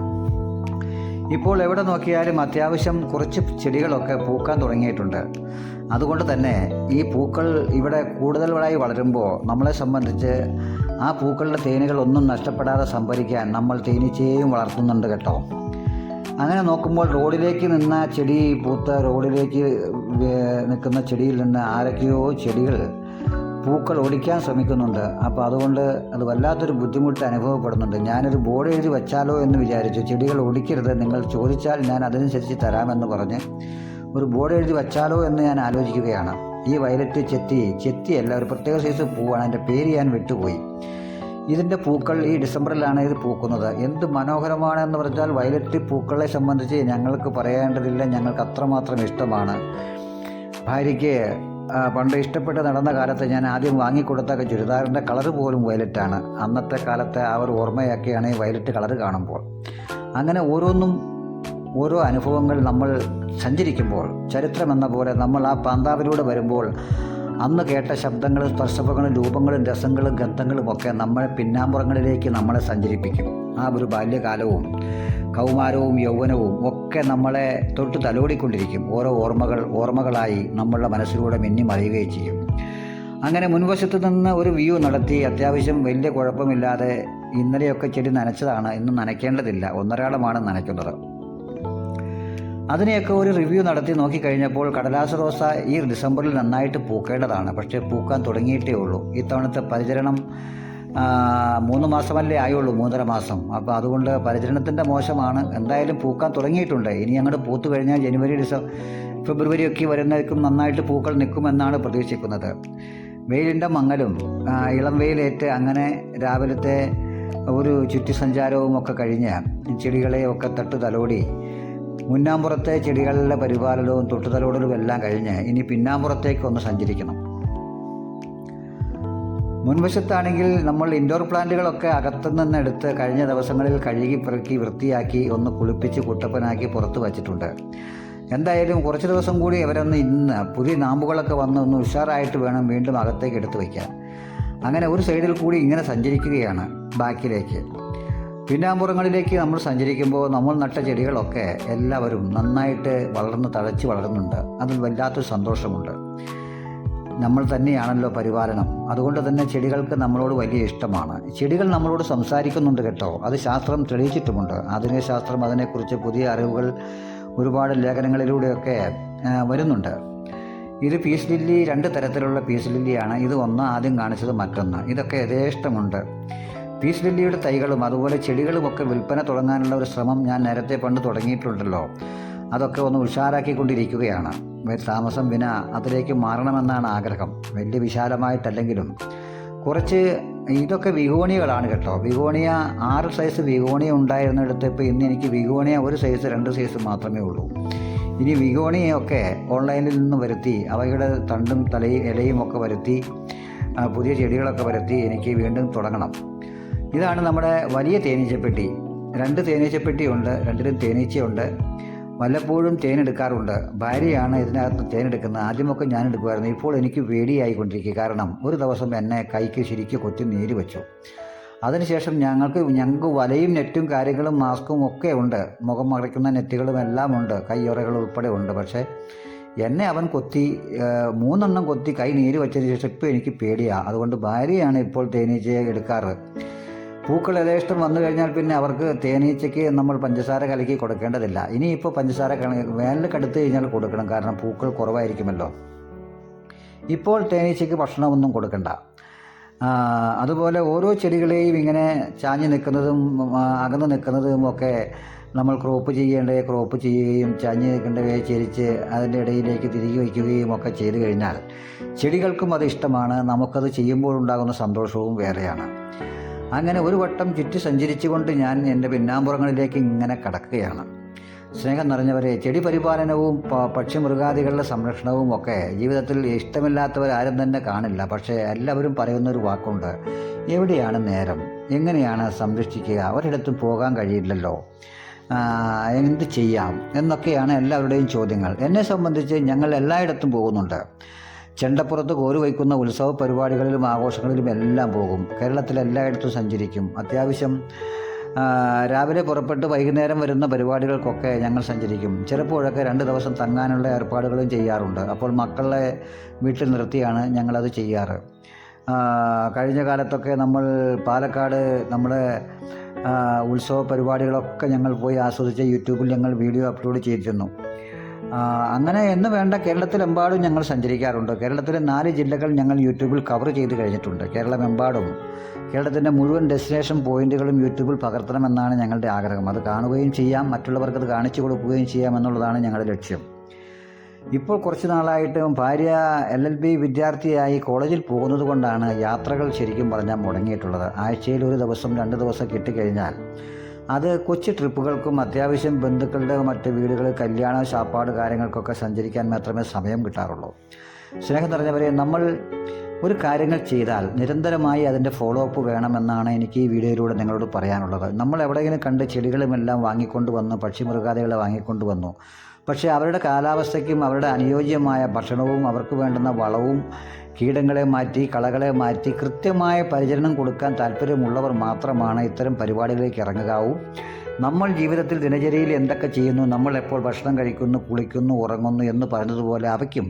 ഇപ്പോൾ എവിടെ നോക്കിയാലും അത്യാവശ്യം കുറച്ച് ചെടികളൊക്കെ പൂക്കാൻ തുടങ്ങിയിട്ടുണ്ട്. അതുകൊണ്ട് തന്നെ ഈ പൂക്കൾ ഇവിടെ കൂടുതലായി വളരുമ്പോൾ നമ്മളെ സംബന്ധിച്ച് ആ പൂക്കളുടെ തേനുകൾ ഒന്നും നഷ്ടപ്പെടാതെ സംഭരിക്കാൻ നമ്മൾ തേനീച്ചയെയും വളർത്തുന്നുണ്ട് കേട്ടോ. അങ്ങനെ നോക്കുമ്പോൾ റോഡിലേക്ക് നിന്ന ചെടി പൂത്ത റോഡിലേക്ക് നിൽക്കുന്ന ചെടിയിൽ നിന്ന് ആരൊക്കെയോ ചെടികൾ പൂക്കൾ ഒടിക്കാൻ ശ്രമിക്കുന്നുണ്ട്. അപ്പോൾ അതുകൊണ്ട് അത് വല്ലാത്തൊരു ബുദ്ധിമുട്ട് അനുഭവപ്പെടുന്നുണ്ട്. ഞാനൊരു ബോർഡ് എഴുതി വെച്ചാലോ എന്ന് വിചാരിച്ചു. ചെടികൾ ഓടിക്കരുത് നിങ്ങൾ ചോദിച്ചാൽ ഞാൻ അതിനനുസരിച്ച് തരാമെന്ന് പറഞ്ഞ് ഒരു ബോർഡ് എഴുതി വെച്ചാലോ എന്ന് ഞാൻ ആലോചിക്കുകയാണ്. ഈ വയലറ്റ് ചെത്തി ചെത്തിയല്ല ഒരു പ്രത്യേക സൈസ് പൂവാണ്. എന്റെ പേര് ഞാൻ വിട്ടുപോയി. ഇതിന്റെ പൂക്കൾ ഈ ഡിസംബറിലാണ് ഇത് പൂക്കുന്നത്. എന്ത് മനോഹരമാണ് എന്ന് പറഞ്ഞാൽ വയലറ്റ് പൂക്കളെ സംബന്ധിച്ച് ഞങ്ങൾക്ക് പറയേണ്ടതില്ല. ഞങ്ങൾക്ക് അത്രമാത്രം ഇഷ്ടമാണ്. ഭാര്യയ്ക്ക് പണ്ട് ഇഷ്ടപ്പെട്ട് നടന്ന കാലത്ത് ഞാൻ ആദ്യം വാങ്ങിക്കൊടുത്ത ചുരിദാറിന്റെ കളർ പോലും വയലറ്റാണ്. അന്നത്തെ കാലത്തെ ആ ഒരു ഓർമ്മയൊക്കെയാണ് ഈ വയലറ്റ് കളർ കാണുമ്പോൾ. അങ്ങനെ ഓരോന്നും ഓരോ അനുഭവങ്ങൾ നമ്മൾ സഞ്ചരിക്കുമ്പോൾ ചരിത്രം എന്ന പോലെ നമ്മൾ ആ പാന്താവിലൂടെ വരുമ്പോൾ അന്ന് കേട്ട ശബ്ദങ്ങളും സ്പർശങ്ങളും രൂപങ്ങളും രസങ്ങളും ഗന്ധങ്ങളും ഒക്കെ നമ്മളെ പിന്നാമ്പുറങ്ങളിലേക്ക് നമ്മളെ സഞ്ചരിപ്പിക്കും. ആ ഒരു ബാല്യകാലവും കൗമാരവും യൗവനവും ഒക്കെ നമ്മളെ തൊട്ട് തലോടിക്കൊണ്ടിരിക്കും. ഓരോ ഓർമ്മകൾ ഓർമ്മകളായി നമ്മളുടെ മനസ്സിലൂടെ മിന്നി മറിയുകയും ചെയ്യും. അങ്ങനെ മുൻവശത്ത് നിന്ന് ഒരു വ്യൂ നടത്തി അത്യാവശ്യം വലിയ കുഴപ്പമില്ലാതെ ഇന്നലെയൊക്കെ ചെടി നനച്ചതാണ്. ഇന്ന് നനയ്ക്കേണ്ടതില്ല. ഒന്നരാളമാണ് നനയ്ക്കുന്നത്. അതിനെയൊക്കെ ഒരു റിവ്യൂ നടത്തി നോക്കിക്കഴിഞ്ഞപ്പോൾ കടലാസ് റോസ ഈ ഡിസംബറിൽ നന്നായിട്ട് പൂക്കേണ്ടതാണ്. പക്ഷേ പൂക്കാൻ തുടങ്ങിയിട്ടേ ഉള്ളൂ. ഇത്തവണത്തെ പരിചരണം മൂന്ന് മാസമല്ലേ ആയുള്ളൂ മൂന്നര മാസം. അപ്പോൾ അതുകൊണ്ട് പരിചരണത്തിന്റെ മോശമാണ്. എന്തായാലും പൂക്കാൻ തുടങ്ങിയിട്ടുണ്ട്. ഇനി അങ്ങോട്ട് പൂത്തു കഴിഞ്ഞാൽ ജനുവരി ഡിസം ഫെബ്രുവരി ഒക്കെ വരുന്നേക്കും നന്നായിട്ട് പൂക്കൾ നിൽക്കുമെന്നാണ് പ്രതീക്ഷിക്കുന്നത്. വെയിലിന്റെ മങ്ങലും ഇളം വെയിലേറ്റ് അങ്ങനെ രാവിലത്തെ ഒരു ചുറ്റിസഞ്ചാരവും ഒക്കെ കഴിഞ്ഞ് ചെടികളെയൊക്കെ തട്ട് തലോടി മുന്നാമ്പുറത്തെ ചെടികളുടെ പരിപാലനവും തൊട്ടുതലോടലും എല്ലാം കഴിഞ്ഞ് ഇനി പിന്നാമ്പുറത്തേക്ക് ഒന്ന് സഞ്ചരിക്കണം. മുൻവശത്താണെങ്കിൽ നമ്മൾ ഇൻഡോർ പ്ലാന്റുകളൊക്കെ അകത്തു നിന്ന് എടുത്ത് കഴിഞ്ഞ ദിവസങ്ങളിൽ കഴുകി പെറുക്കി വൃത്തിയാക്കി ഒന്ന് കുളിപ്പിച്ച് കുട്ടപ്പനാക്കി പുറത്ത് വച്ചിട്ടുണ്ട്. എന്തായാലും കുറച്ച് ദിവസം കൂടി അവരൊന്ന് ഇന്ന് പുതിയ നാമ്പുകളൊക്കെ വന്ന് ഒന്ന് ഉഷാറായിട്ട് വേണം വീണ്ടും അകത്തേക്ക് എടുത്തു വയ്ക്കാൻ. അങ്ങനെ ഒരു സൈഡിൽ കൂടി ഇങ്ങനെ സഞ്ചരിക്കുകയാണ് ബാക്കിലേക്ക്. പിന്നാമ്പുറങ്ങളിലേക്ക് നമ്മൾ സഞ്ചരിക്കുമ്പോൾ നമ്മൾ നട്ട ചെടികളൊക്കെ എല്ലാവരും നന്നായിട്ട് വളർന്ന് തഴച്ച് വളരുന്നുണ്ട്. അതിൽ വല്ലാത്തൊരു സന്തോഷമുണ്ട്. നമ്മൾ തന്നെയാണല്ലോ പരിപാലനം. അതുകൊണ്ട് തന്നെ ചെടികൾക്ക് നമ്മളോട് വലിയ ഇഷ്ടമാണ്. ചെടികൾ നമ്മളോട് സംസാരിക്കുന്നുണ്ട് കേട്ടോ. അത് ശാസ്ത്രം തെളിയിച്ചിട്ടുമുണ്ട്. ആധുനിക ശാസ്ത്രം അതിനെക്കുറിച്ച് പുതിയ അറിവുകൾ ഒരുപാട് ലേഖനങ്ങളിലൂടെയൊക്കെ വരുന്നുണ്ട്. ഇത് പീസ് ലില്ലി രണ്ട് തരത്തിലുള്ള പീസ് ലില്ലിയാണ്. ഇത് ഒന്ന് ആദ്യം കാണിച്ചത് മറ്റൊന്ന്. ഇതൊക്കെ യഥേഷ്ടമുണ്ട്. പീസ് ലില്ലിയുടെ തൈകളും അതുപോലെ ചെടികളുമൊക്കെ വിൽപ്പന തുടങ്ങാനുള്ള ഒരു ശ്രമം ഞാൻ നേരത്തെ പണ്ട് തുടങ്ങിയിട്ടുണ്ടല്ലോ. അതൊക്കെ ഒന്ന് ഉഷാറാക്കിക്കൊണ്ടിരിക്കുകയാണ്. താമസം വിന അതിലേക്ക് മാറണമെന്നാണ് ആഗ്രഹം. വലിയ വിശാലമായിട്ടല്ലെങ്കിലും. കുറച്ച് ഇതൊക്കെ വിഗോണികളാണ് കേട്ടോ. വിഹോണിയ ആറ് സൈസ് വിഹോണിയ ഉണ്ടായിരുന്നിടത്ത് ഇപ്പോൾ ഇന്ന് എനിക്ക് വിഹോണിയ ഒരു സൈസ് രണ്ട് സൈസ് മാത്രമേ ഉള്ളൂ. ഇനി വിഗോണിയൊക്കെ ഓൺലൈനിൽ നിന്ന് വരുത്തി അവയുടെ തണ്ടും തലയും ഇലയും ഒക്കെ വരുത്തി പുതിയ ചെടികളൊക്കെ വരുത്തി എനിക്ക് വീണ്ടും തുടങ്ങണം. ഇതാണ് നമ്മുടെ വലിയ തേനീച്ചപ്പെട്ടി. രണ്ട് തേനീച്ചപ്പെട്ടിയുണ്ട് രണ്ടിലും തേനീച്ചയുണ്ട്. വല്ലപ്പോഴും തേനെടുക്കാറുണ്ട്. ഭാര്യയാണ് ഇതിനകത്ത് തേനെടുക്കുന്നത്. ആദ്യമൊക്കെ ഞാൻ എടുക്കുമായിരുന്നു ഇപ്പോൾ എനിക്ക് പേടിയായിക്കൊണ്ടിരിക്കുക. കാരണം ഒരു ദിവസം എന്നെ കൈക്ക് ശരിക്കും കൊത്തി നീര് വെച്ചു. അതിനുശേഷം ഞങ്ങൾക്ക് ഞങ്ങൾക്ക് വലയും നെറ്റും കാര്യങ്ങളും മാസ്കും ഒക്കെ ഉണ്ട്. മുഖം മറയ്ക്കുന്ന നെറ്റുകളും എല്ലാം ഉണ്ട്. കയ്യുറകൾ ഉൾപ്പെടെ ഉണ്ട്. പക്ഷേ എന്നെ അവൻ കൊത്തി മൂന്നെണ്ണം കൊത്തി കൈ നീര് വെച്ചതിന് ശേഷം ഇപ്പോൾ എനിക്ക് പേടിയാണ് അതുകൊണ്ട് ഭാര്യയാണ് ഇപ്പോൾ തേനീച്ചയെ എടുക്കാറ്. പൂക്കൾ യഥേഷ്ടം വന്നു കഴിഞ്ഞാൽ പിന്നെ അവർക്ക് തേനീച്ചയ്ക്ക് നമ്മൾ പഞ്ചസാര കലക്കി കൊടുക്കേണ്ടതില്ല. ഇനിയിപ്പോൾ പഞ്ചസാര വേനൽ കടുത്തു കഴിഞ്ഞാൽ കൊടുക്കണം. കാരണം പൂക്കൾ കുറവായിരിക്കുമല്ലോ. ഇപ്പോൾ തേനീച്ചയ്ക്ക് ഭക്ഷണമൊന്നും കൊടുക്കണ്ട. അതുപോലെ ഓരോ ചെടികളെയും ഇങ്ങനെ ചാഞ്ഞ് നിൽക്കുന്നതും അകന്ന് നിൽക്കുന്നതും ഒക്കെ നമ്മൾ ക്രോപ്പ് ചെയ്യേണ്ടവയെ ക്രോപ്പ് ചെയ്യുകയും ചാഞ്ഞ് നിൽക്കേണ്ടവയെ ചെരിച്ച് അതിന്റെ ഇടയിലേക്ക് തിരികെ വയ്ക്കുകയും ഒക്കെ ചെയ്തു കഴിഞ്ഞാൽ ചെടികൾക്കും അത് ഇഷ്ടമാണ്. നമുക്കത് ചെയ്യുമ്പോഴുണ്ടാകുന്ന സന്തോഷവും വേറെയാണ്. അങ്ങനെ ഒരു വട്ടം ചുറ്റി സഞ്ചരിച്ചുകൊണ്ട് ഞാൻ എന്റെ പിന്നാമ്പുറങ്ങളിലേക്ക് ഇങ്ങനെ കടക്കുകയാണ്. സ്നേഹം നിറഞ്ഞവരെ ചെടി പരിപാലനവും പക്ഷിമൃഗാദികളുടെ സംരക്ഷണവും ഒക്കെ ജീവിതത്തിൽ ഇഷ്ടമില്ലാത്തവരാരും തന്നെ കാണില്ല. പക്ഷേ എല്ലാവരും പറയുന്ന ഒരു വാക്കുണ്ട് എവിടെയാണ് നേരം? എങ്ങനെയാണ് സംരക്ഷിക്കുക? ഒരിടത്തും പോകാൻ കഴിയില്ലല്ലോ. എന്ത് ചെയ്യാം? എന്നൊക്കെയാണ് എല്ലാവരുടെയും ചോദ്യങ്ങൾ. എന്നെ സംബന്ധിച്ച് ഞങ്ങൾ എല്ലായിടത്തും പോകുന്നുണ്ട്. ചെണ്ടപ്പുറത്ത് കോരു വയ്ക്കുന്ന ഉത്സവ പരിപാടികളിലും ആഘോഷങ്ങളിലും എല്ലാം പോകും. കേരളത്തിൽ എല്ലായിടത്തും സഞ്ചരിക്കും. അത്യാവശ്യം രാവിലെ പുറപ്പെട്ട് വൈകുന്നേരം വരുന്ന പരിപാടികൾക്കൊക്കെ ഞങ്ങൾ സഞ്ചരിക്കും. ചിലപ്പോഴൊക്കെ രണ്ട് ദിവസം തങ്ങാനുള്ള ഏർപ്പാടുകളും ചെയ്യാറുണ്ട്. അപ്പോൾ മക്കളെ വീട്ടിൽ നിർത്തിയാണ് ഞങ്ങളത് ചെയ്യാറ്. കഴിഞ്ഞ കാലത്തൊക്കെ നമ്മൾ പാലക്കാട് നമ്മുടെ ഉത്സവ പരിപാടികളൊക്കെ ഞങ്ങൾ പോയി ആസ്വദിച്ച് യൂട്യൂബിൽ ഞങ്ങൾ വീഡിയോ അപ്ലോഡ് ചെയ്തിരുന്നു. അങ്ങനെ എന്ന് വേണ്ട കേരളത്തിലെമ്പാടും ഞങ്ങൾ സഞ്ചരിക്കാറുണ്ട്. കേരളത്തിലെ നാല് ജില്ലകൾ ഞങ്ങൾ യൂട്യൂബിൽ കവർ ചെയ്ത് കഴിഞ്ഞിട്ടുണ്ട്. കേരളമെമ്പാടും കേരളത്തിന്റെ മുഴുവൻ ഡെസ്റ്റിനേഷൻ പോയിന്റുകളും യൂട്യൂബിൽ പകർത്തണമെന്നാണ് ഞങ്ങളുടെ ആഗ്രഹം. അത് കാണുകയും ചെയ്യാം മറ്റുള്ളവർക്ക് അത് കാണിച്ചു കൊടുക്കുകയും ചെയ്യാം എന്നുള്ളതാണ് ഞങ്ങളുടെ ലക്ഷ്യം. ഇപ്പോൾ കുറച്ച് നാളായിട്ട് ഭാര്യ എൽ എൽ ബി വിദ്യാർത്ഥിയായി കോളേജിൽ പോകുന്നത് കൊണ്ടാണ് യാത്രകൾ ശരിക്കും പറഞ്ഞാൽ മുടങ്ങിയിട്ടുള്ളത്. ആഴ്ചയിൽ ഒരു ദിവസം രണ്ട് ദിവസം കിട്ടിക്കഴിഞ്ഞാൽ അത് കൊച്ചു ട്രിപ്പുകൾക്കും അത്യാവശ്യം ബന്ധുക്കളുടെ മറ്റ് വീടുകൾ കല്യാണ ശാപ്പാട് കാര്യങ്ങൾക്കൊക്കെ സഞ്ചരിക്കാൻ മാത്രമേ സമയം കിട്ടാറുള്ളൂ. സ്നേഹം നിറഞ്ഞവരെ നമ്മൾ ഒരു കാര്യങ്ങൾ ചെയ്താൽ നിരന്തരമായി അതിന്റെ ഫോളോ അപ്പ് വേണമെന്നാണ് എനിക്ക് ഈ വീഡിയോയിലൂടെ നിങ്ങളോട് പറയാനുള്ളത്. നമ്മൾ എവിടെയെങ്കിലും കണ്ട് ചെടികളുമെല്ലാം വാങ്ങിക്കൊണ്ട് പക്ഷി പക്ഷിമൃഗാദികളെ വാങ്ങിക്കൊണ്ട് വന്നു. പക്ഷേ അവരുടെ കാലാവസ്ഥയ്ക്കും അവരുടെ അനുയോജ്യമായ ഭക്ഷണവും അവർക്ക് വേണ്ടുന്ന വളവും കീടങ്ങളെ മാറ്റി കളകളെ മാറ്റി കൃത്യമായ പരിചരണം കൊടുക്കാൻ താല്പര്യമുള്ളവർ മാത്രമാണ് ഇത്തരം പരിപാടികളിലേക്ക് ഇറങ്ങുകയാവൂ നമ്മൾ ജീവിതത്തിൽ ദിനചര്യയിൽ എന്തൊക്കെ ചെയ്യുന്നു നമ്മൾ എപ്പോൾ ഭക്ഷണം കഴിക്കുന്നു കുളിക്കുന്നു ഉറങ്ങുന്നു എന്ന് പറഞ്ഞതുപോലെ അവയ്ക്കും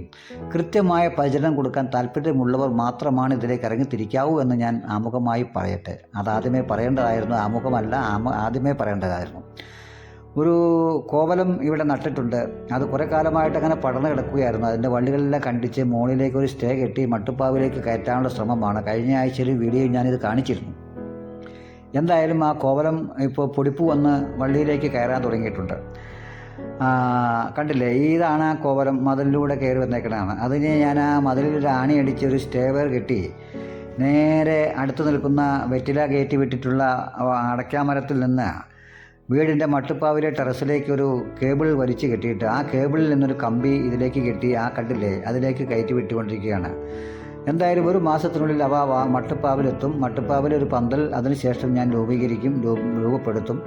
കൃത്യമായ പരിചരണം കൊടുക്കാൻ താല്പര്യമുള്ളവർ മാത്രമാണ് ഇതിലേക്ക് ഇറങ്ങിത്തിരിക്കാവൂ എന്ന് ഞാൻ ആമുഖമായി പറയട്ടെ. അതാദ്യമേ പറയേണ്ടതായിരുന്നു ആമുഖമല്ല ആമ ആദ്യമേ പറയേണ്ടതായിരുന്നു. ഒരു കോവലം ഇവിടെ നട്ടിട്ടുണ്ട്. അത് കുറേ കാലമായിട്ട് അങ്ങനെ പടർന്നു കിടക്കുകയായിരുന്നു. അതിന്റെ വള്ളികളെല്ലാം കണ്ടിച്ച് മുകളിലേക്ക് ഒരു സ്റ്റേ കെട്ടി മട്ടുപ്പാവിലേക്ക് കയറ്റാനുള്ള ശ്രമമാണ്. കഴിഞ്ഞ ആഴ്ചയിൽ വീഡിയോ ഞാനിത് കാണിച്ചിരുന്നു. എന്തായാലും ആ കോവലം ഇപ്പോൾ പൊടിപ്പ് വന്ന് വള്ളിയിലേക്ക് കയറാൻ തുടങ്ങിയിട്ടുണ്ട്. കണ്ടില്ലേ? ഇതാണ് ആ കോവലം മതിലിലൂടെ കയറി വന്നേക്കണതാണ്. അതിന് ഞാൻ ആ മതിലിൽ ഒരു ആണി അടിച്ച് ഒരു സ്റ്റേവർ കെട്ടി നേരെ അടുത്ത് നിൽക്കുന്ന വെറ്റില കയറ്റി വിട്ടിട്ടുള്ള അടയ്ക്കാമരത്തിൽ നിന്ന് വീടിന്റെ മട്ടുപ്പാവിലെ ടെറസിലേക്ക് ഒരു കേബിൾ വലിച്ചു കെട്ടിയിട്ട് ആ കേബിളിൽ നിന്നൊരു കമ്പി ഇതിലേക്ക് കെട്ടി ആ കണ്ടില്ലേ അതിലേക്ക് കയറ്റി വിട്ടുകൊണ്ടിരിക്കുകയാണ്. എന്തായാലും ഒരു മാസത്തിനുള്ളിൽ അവ മട്ടുപ്പാവിലെത്തും. മട്ടുപ്പാവിൽ ഒരു പന്തൽ അതിനുശേഷം ഞാൻ രൂപീകരിക്കും രൂപപ്പെടുത്തും.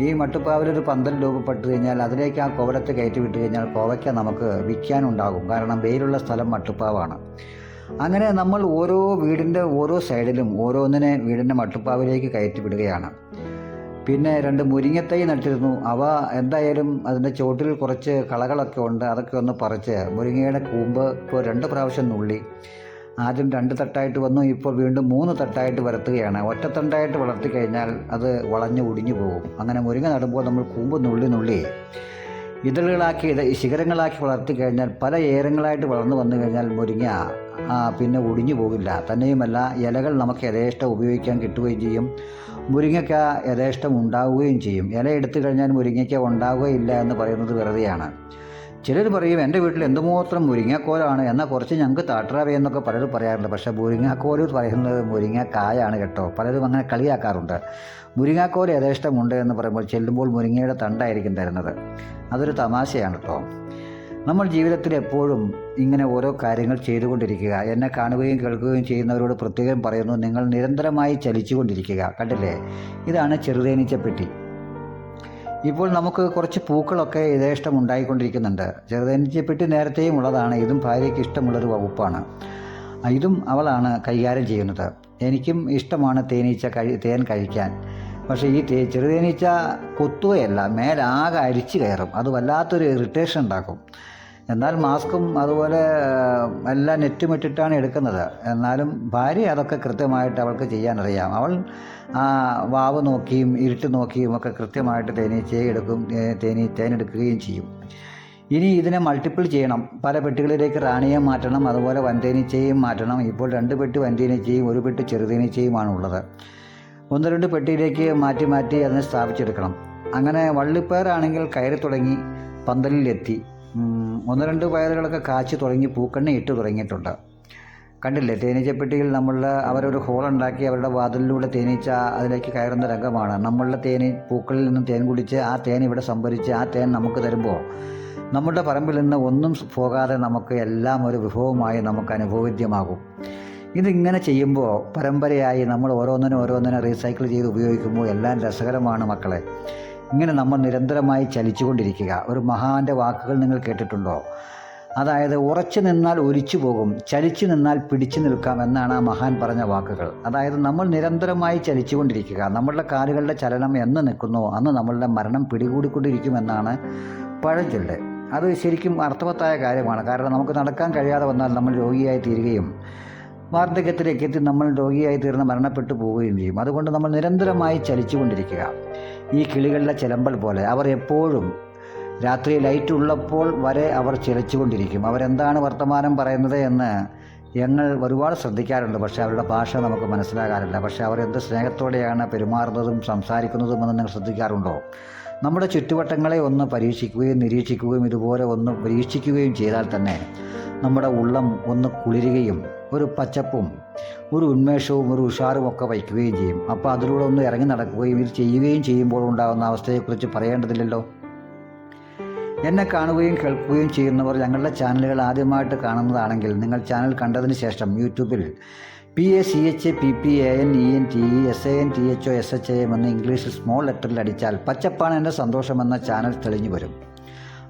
ഈ മട്ടുപ്പാവിലൊരു പന്തൽ രൂപപ്പെട്ട് കഴിഞ്ഞാൽ അതിലേക്ക് ആ കോവലത്ത് കയറ്റി വിട്ടു കഴിഞ്ഞാൽ കോവയ്ക്ക നമുക്ക് വിൽക്കാനുണ്ടാകും. കാരണം വെയിലുള്ള സ്ഥലം മട്ടുപ്പാവാണ്. അങ്ങനെ നമ്മൾ ഓരോ വീടിന്റെ ഓരോ സൈഡിലും ഓരോന്നിനെ വീടിന്റെ മട്ടുപ്പാവിലേക്ക് കയറ്റി വിടുകയാണ്. പിന്നെ രണ്ട് മുരിങ്ങത്തൈ നട്ടിരുന്നു. അവ എന്തായാലും അതിന്റെ ചോട്ടിൽ കുറച്ച് കളകളൊക്കെ ഉണ്ട്. അതൊക്കെ ഒന്ന് പറിച്ച് മുരിങ്ങയുടെ കൂമ്പ് ഇപ്പോൾ രണ്ട് പ്രാവശ്യം നുള്ളി. ആദ്യം രണ്ട് തട്ടായിട്ട് വന്നു. ഇപ്പോൾ വീണ്ടും മൂന്ന് തട്ടായിട്ട് വരത്തുകയാണ്. ഒറ്റത്തണ്ടായിട്ട് വളർത്തി കഴിഞ്ഞാൽ അത് വളഞ്ഞ് ഒടിഞ്ഞു പോകും. അങ്ങനെ മുരിങ്ങ നടുമ്പോൾ നമ്മൾ കൂമ്പ് നുള്ളി നുള്ളി ഇതളുകളാക്കി ഇത് ശിഖരങ്ങളാക്കി വളർത്തി കഴിഞ്ഞാൽ പല ഏരങ്ങളായിട്ട് വളർന്നു വന്നു കഴിഞ്ഞാൽ മുരിങ്ങ പിന്നെ ഒടിഞ്ഞു പോകില്ല. തന്നെയുമല്ല ഇലകൾ നമുക്ക് യഥേഷ്ടം ഉപയോഗിക്കാൻ കിട്ടുകയും ചെയ്യും. മുരിങ്ങയ്ക്ക് യഥേഷ്ടം ഉണ്ടാവുകയും ചെയ്യും. ഇല എടുത്തു കഴിഞ്ഞാൽ മുരിങ്ങയ്ക്ക ഉണ്ടാവുകയില്ല എന്ന് പറയുന്നത് വെറുതെയാണ്. ചിലർ പറയും എന്റെ വീട്ടിൽ എന്തുമാത്രം മുരിങ്ങക്കോലാണ്? എന്നാൽ കുറച്ച് ഞങ്ങൾക്ക് താട്ടറാവേ എന്നൊക്കെ പലരും പറയാറുണ്ട്. പക്ഷേ മുരിങ്ങാക്കോൽ പറയുന്നത് മുരിങ്ങക്കായാണ് കേട്ടോ. പലരും അങ്ങനെ കളിയാക്കാറുണ്ട്. മുരിങ്ങാക്കോൽ യഥേഷ്ടമുണ്ട് എന്ന് പറയുമ്പോൾ ചെല്ലുമ്പോൾ മുരിങ്ങയുടെ തണ്ടായിരിക്കും തരുന്നത്. അതൊരു തമാശയാണ് കേട്ടോ. നമ്മൾ ജീവിതത്തിൽ എപ്പോഴും ഇങ്ങനെ ഓരോ കാര്യങ്ങൾ ചെയ്തുകൊണ്ടിരിക്കുക. എന്നെ കാണുകയും കേൾക്കുകയും ചെയ്യുന്നവരോട് പ്രത്യേകം പറയുന്നു നിങ്ങൾ നിരന്തരമായി ചലിച്ചുകൊണ്ടിരിക്കുക. കണ്ടില്ലേ? ഇതാണ് ചെറുതേനീച്ചപ്പെട്ടി. ഇപ്പോൾ നമുക്ക് കുറച്ച് പൂക്കളൊക്കെ യഥേഷ്ടം ഉണ്ടായിക്കൊണ്ടിരിക്കുന്നുണ്ട്. ചെറുതേനീച്ചപ്പെട്ടി നേരത്തെയും ഉള്ളതാണ്. ഇതും ഭാര്യയ്ക്ക് ഇഷ്ടമുള്ളൊരു വകുപ്പാണ്. ഇതും അവളാണ് കൈകാര്യം ചെയ്യുന്നത്. എനിക്കും ഇഷ്ടമാണ് തേനീച്ച കഴി തേൻ കഴിക്കാൻ. പക്ഷേ ഈ തേ ചെറുതേനീച്ച കൊത്തുകയല്ല മേലാകെ അരിച്ചു കയറും. അത് വല്ലാത്തൊരു ഇറിറ്റേഷൻ ഉണ്ടാക്കും. എന്നാൽ മാസ്കും അതുപോലെ എല്ലാം നെറ്റും ഇട്ടിട്ടാണ് എടുക്കുന്നത്. എന്നാലും ഭാര്യ അതൊക്കെ കൃത്യമായിട്ട് അവൾക്ക് ചെയ്യാനറിയാം. അവൾ വാവ് നോക്കിയും ഇരുട്ട് നോക്കിയും ഒക്കെ കൃത്യമായിട്ട് തേനീച്ചയെ എടുക്കും തേനീ തേനെടുക്കുകയും ചെയ്യും. ഇനി ഇതിനെ മൾട്ടിപ്പിൾ ചെയ്യണം. പല പെട്ടികളിലേക്ക് റാണിയെ മാറ്റണം അതുപോലെ വൻതേനീച്ചയും മാറ്റണം. ഇപ്പോൾ രണ്ട് പെട്ടി വൻതേനീച്ചയും ഒരു പെട്ടി ചെറുതേനീച്ചയുമാണ് ഉള്ളത്. ഒന്ന് രണ്ട് പെട്ടിയിലേക്ക് മാറ്റി മാറ്റി അതിനെ സ്ഥാപിച്ചെടുക്കണം. അങ്ങനെ വള്ളിപ്പേറാണെങ്കിൽ കയറി തുടങ്ങി പന്തലിലെത്തി. ഒന്ന് രണ്ട് പയറുകളൊക്കെ കാച്ചു തുടങ്ങി പൂക്കണ്ണി ഇട്ട് തുടങ്ങിയിട്ടുണ്ട്. കണ്ടില്ലേ തേനീച്ചപ്പെട്ടിയിൽ നമ്മൾ അവരൊരു ഹോളുണ്ടാക്കി അവരുടെ വാതിലിലൂടെ തേനീച്ച അതിലേക്ക് കയറുന്ന രംഗമാണ്. നമ്മളുടെ തേനി പൂക്കളിൽ നിന്ന് തേൻ കുടിച്ച് ആ തേൻ ഇവിടെ സംഭരിച്ച് ആ തേൻ നമുക്ക് തരുമ്പോൾ നമ്മുടെ പറമ്പിൽ നിന്ന് ഒന്നും പോകാതെ നമുക്ക് എല്ലാം ഒരു വിഭവമായി നമുക്ക് അനുഭവവിദ്യമാകും. ഇതിങ്ങനെ ചെയ്യുമ്പോൾ പരമ്പരയായി നമ്മൾ ഓരോന്നിനും ഓരോന്നിനെ റീസൈക്കിൾ ചെയ്ത് ഉപയോഗിക്കുമ്പോൾ എല്ലാം രസകരമാണ് മക്കളെ. ഇങ്ങനെ നമ്മൾ നിരന്തരമായി ചലിച്ചുകൊണ്ടിരിക്കുക. ഒരു മഹാന്റെ വാക്കുകൾ നിങ്ങൾ കേട്ടിട്ടുണ്ടോ? അതായത് ഉറച്ചു നിന്നാൽ ഒലിച്ചു പോകും ചലിച്ചു നിന്നാൽ പിടിച്ചു നിൽക്കാം എന്നാണ് ആ മഹാൻ പറഞ്ഞ വാക്കുകൾ. അതായത് നമ്മൾ നിരന്തരമായി ചലിച്ചുകൊണ്ടിരിക്കുക. നമ്മളുടെ കാലുകളുടെ ചലനം എന്ന് നിൽക്കുന്നോ. അന്ന് നമ്മളുടെ മരണം പിടികൂടിക്കൊണ്ടിരിക്കുമെന്നാണ് പഴഞ്ചൊല്ല്. അത് ശരിക്കും അർത്ഥവത്തായ കാര്യമാണ്. കാരണം നമുക്ക് നടക്കാൻ കഴിയാതെ വന്നാൽ നമ്മൾ രോഗിയായി തീരുകയും വാർദ്ധക്യത്തിലേക്ക് എത്തി നമ്മൾ രോഗിയായി തീർന്ന് മരണപ്പെട്ടു പോവുകയും ചെയ്യും. അതുകൊണ്ട് നമ്മൾ നിരന്തരമായി ചലിച്ചുകൊണ്ടിരിക്കുക. ഈ കിളികളുടെ ചിലമ്പൽ പോലെ. അവർ എപ്പോഴും രാത്രി ലൈറ്റ് ഉള്ളപ്പോൾ വരെ അവർ ചിലച്ചുകൊണ്ടിരിക്കും. അവരെന്താണ് വർത്തമാനം പറയുന്നത് എന്ന് ഞങ്ങൾ ഒരുപാട് ശ്രദ്ധിക്കാറുണ്ട്. പക്ഷേ അവരുടെ ഭാഷ നമുക്ക് മനസ്സിലാകാറില്ല. പക്ഷേ അവർ എന്ത് സ്നേഹത്തോടെയാണ് പെരുമാറുന്നതും സംസാരിക്കുന്നതും എന്ന് നിങ്ങൾ ശ്രദ്ധിക്കാറുണ്ടോ? നമ്മുടെ ചുറ്റുവട്ടങ്ങളെ ഒന്ന് പരീക്ഷിക്കുകയും നിരീക്ഷിക്കുകയും ഇതുപോലെ ഒന്ന് പരീക്ഷിക്കുകയും ചെയ്താൽ തന്നെ നമ്മുടെ ഉള്ളം ഒന്ന് കുളിരുകയും ഒരു പച്ചപ്പും ഒരു ഉന്മേഷവും ഒരു ഉഷാറും ഒക്കെ വയ്ക്കുകയും ചെയ്യും. അപ്പോൾ അതിലൂടെ ഒന്ന് ഇറങ്ങി നടക്കുകയും ഇത് ചെയ്യുകയും ചെയ്യുമ്പോൾ ഉണ്ടാകുന്ന അവസ്ഥയെക്കുറിച്ച് പറയേണ്ടതില്ലല്ലോ. എന്നെ കാണുകയും കേൾക്കുകയും ചെയ്യുന്നവർ ഞങ്ങളുടെ ചാനലുകൾ ആദ്യമായിട്ട് കാണുന്നതാണെങ്കിൽ നിങ്ങൾ ചാനൽ കണ്ടതിന് ശേഷം യൂട്യൂബിൽ P A C H P P A N E N T E S A N T H O S H A M എന്ന് ഇംഗ്ലീഷിൽ സ്മോൾ ലെറ്ററിൽ അടിച്ചാൽ പച്ചപ്പാണ് എന്റെ സന്തോഷമെന്ന ചാനൽ തെളിഞ്ഞു വരും.